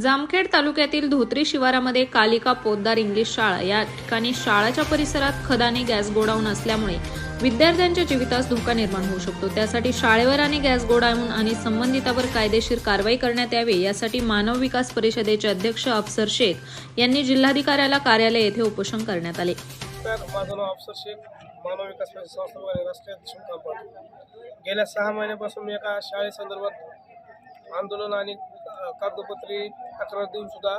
जामखेड तालुक्यातील धोत्री शिवारामध्ये कालिका पोद्दार इंग्लिश शाळा. या ठिकाणी शाळाच्या परिसरात खदानी गॅस गोडाऊन असल्यामुळे विद्यार्थ्यांच्या जीवितास धोका निर्माण होऊ शकतो. त्यासाठी शाळेवर आणि गॅस गोडाऊन आणि संबंधितावर कायदेशीर कारवाई करण्यात यावी यासाठी मानव विकास परिषदेचे अध्यक्ष अफसर शेख यांनी जिल्हाधिकाऱ्याला कार्यालय येथे उपोषण करण्यात आले. माझं नाव अफसर शेख मानव विकास संस्था राष्ट्रीय गेल्या सहा महिन्यापासून एका शाळेसंदर्भात आंदोलन आणि कागदोपत्री तक्रार देऊन सुद्धा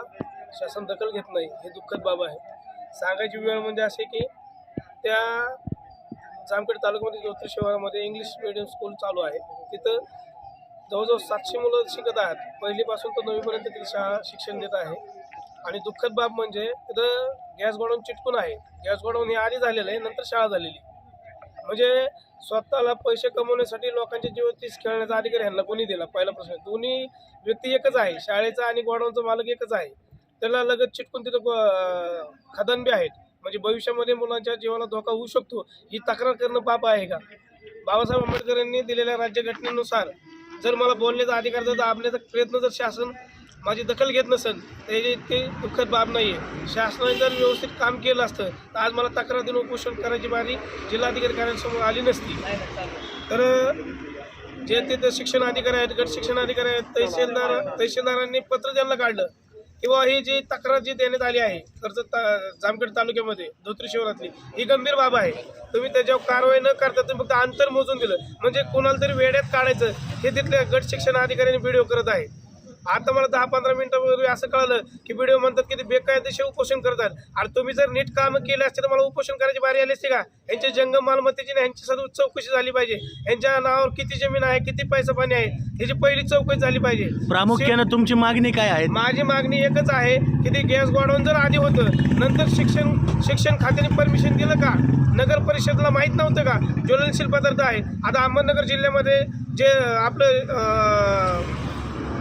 शासन दखल घेत नाही हे दुःखद बाब आहे. सांगायची वेळ म्हणजे असे की त्या जामखेड तालुक्यामध्ये ज्योतिष शहरामध्ये इंग्लिश मिडियम स्कूल चालू आहे. तिथं जवळजवळ सातशे मुलं शिकत आहेत. पहिलीपासून तर नववीपर्यंत ती शाळा शिक्षण देत आहे. आणि दुःखद बाब म्हणजे तिथं गॅस गोडाऊन चिटकून आहे. गॅस गोडाऊन हे आधी झालेलं आहे नंतर शाळा झालेली. म्हणजे स्वतःला पैसे कमवण्यासाठी लोकांच्या जीवतीस खेळण्याचा अधिकार ह्यांना कोणी दिला? पहिला प्रश्न. दोन्ही व्यक्ती एकच आहे. शाळेचा आणि गोडाऊनचा मालक एकच आहे. त्याला लगत चिटकून तिथं गो- खदान बी आहेत. म्हणजे भविष्यामध्ये मुलांच्या जीवाला धोका होऊ शकतो. ही तक्रार करणं पाप आहे का? बाबासाहेब आंबेडकर यांनी दिलेल्या राज्यघटनेनुसार जर मला बोलण्याचा अधिकार जर दाबण्याचा प्रयत्न जर शासन माझी दखल घेत नसेल त्याची ते दुःखद बाब नाही आहे शासनाने जर व्यवस्थित काम केलं असतं तर आज मला तक्रार देऊन उपोषण करायची बारी जिल्हाधिकारी कार्यालयासमोर आली नसती. तर जे तिथे शिक्षण अधिकारी आहेत गट शिक्षण अधिकारी आहेत तहसीलदार तहसीलदारांनी पत्र त्यांना काढलं किंवा ही जी तक्रार जी देण्यात आली आहे कर्जत ता जामखेड तालुक्यामध्ये धोत्री शहरातली ही गंभीर बाब आहे. तुम्ही त्याच्यावर कारवाई न करता तुम्ही फक्त अंतर मोजून दिलं. म्हणजे कोणाला तरी वेड्यात काढायचं हे तिथल्या गट शिक्षण अधिकाऱ्यांनी व्हिडिओ करत आहे. आता मला दहा पंधरा मिनिटापूर्वी असं कळलं की व्हिडिओ म्हणतात की ते बेकायदेशीर उपोषण करतात. आणि तुम्ही जर नीट कामं केले असते तर मला उपोषण करायची बारी आली असते का? यांच्या जंगम मालमत्तेची नाही यांची सर्व चौकशी झाली पाहिजे. यांच्या नावावर किती जमीन आहे किती पैसा पाणी आहे ह्याची पहिली चौकशी झाली पाहिजे. प्रामुख्यानं तुमची मागणी काय आहे? माझी मागणी एकच आहे की ते गॅस गोडाऊन जर आधी होतं नंतर शिक्षण शिक्षण खात्याने परमिशन दिलं का? नगर परिषदला माहीत नव्हतं का? ज्वलनशील पदार्थ आहे. आता अहमदनगर जिल्ह्यामध्ये जे आपलं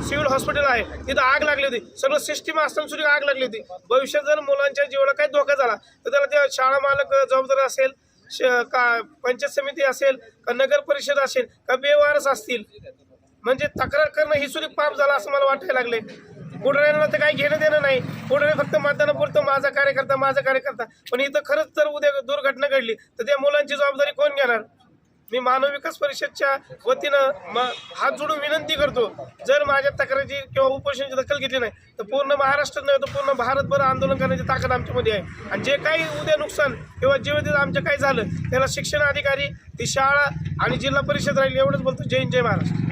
सिव्हिल हॉस्पिटल आहे. तिथं आग लागली होती. सगळं सिस्टीम असताना सुद्धा आग लागली होती. भविष्यात जर मुलांच्या जीवाला काही धोका झाला तर त्याला त्या शाळा मालक जबाबदार असेल श- का पंचायत समिती असेल का नगर परिषद असेल का बेवारस असतील. म्हणजे तक्रार करणं ही सुद्धा पाप झाला असं मला वाटायला लागले पुढाऱ्यांना तर काही घेणं देणं नाही. पुढारी फक्त मतदानापुरतं माझा कार्यकर्ता माझा कार्यकर्ता. पण इथं खरंच जर उद्या दुर्घटना घडली तर त्या मुलांची जबाबदारी कोण घेणार? मी मानव विकास परिषदच्या वतीनं म हात जोडून विनंती करतो जर माझ्या तक्रारीची किंवा उपोषणाची दखल घेतली नाही तर पूर्ण महाराष्ट्रात नाही तर पूर्ण भारतभर आंदोलन करण्याची ताकद आमच्यामध्ये आहे. आणि जे काही उद्या नुकसान किंवा जीवित आमचं काही झालं त्याला शिक्षण अधिकारी ती शाळा आणि जिल्हा परिषद राहील एवढंच बोलतो. जय हिंद, जय महाराष्ट्र.